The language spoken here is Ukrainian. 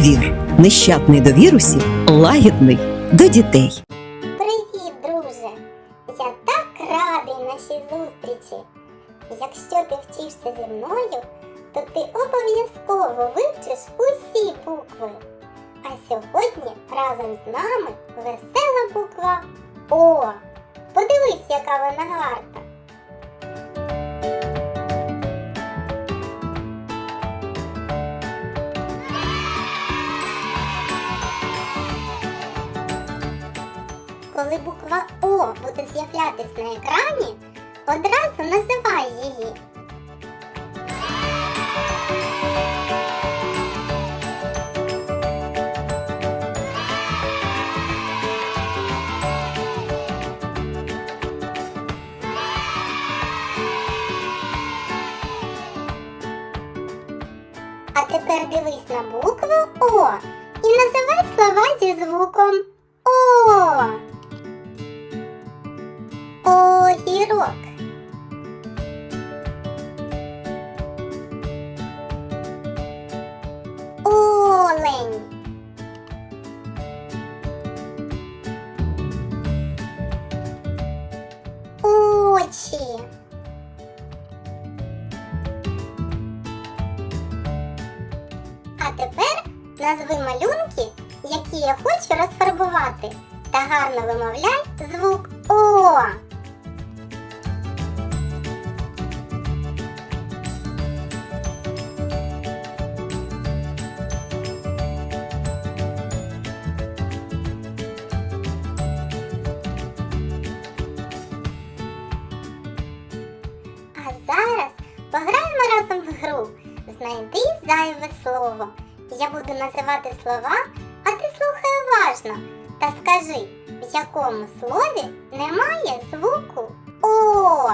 Звір нещадний до вірусів, лагідний до дітей. Привіт, друже! Я так радий нашій зустрічі. Якщо ти вчишся зі мною, то ти обов'язково вивчиш усі букви. А сьогодні разом з нами весела буква О. Подивись, яка вона гарна. Коли буква О буде з'являтись на екрані, одразу називай її. А тепер дивись на букву О і називай слова зі звуком О. Огірок. Олень. Очі. А тепер назви малюнки, які я хочу розфарбувати, та гарно вимовляй звук О. зараз пограємо разом в гру. Знайди зайве слово. Я буду називати слова, а ти слухай уважно та скажи, в якому слові немає звуку О.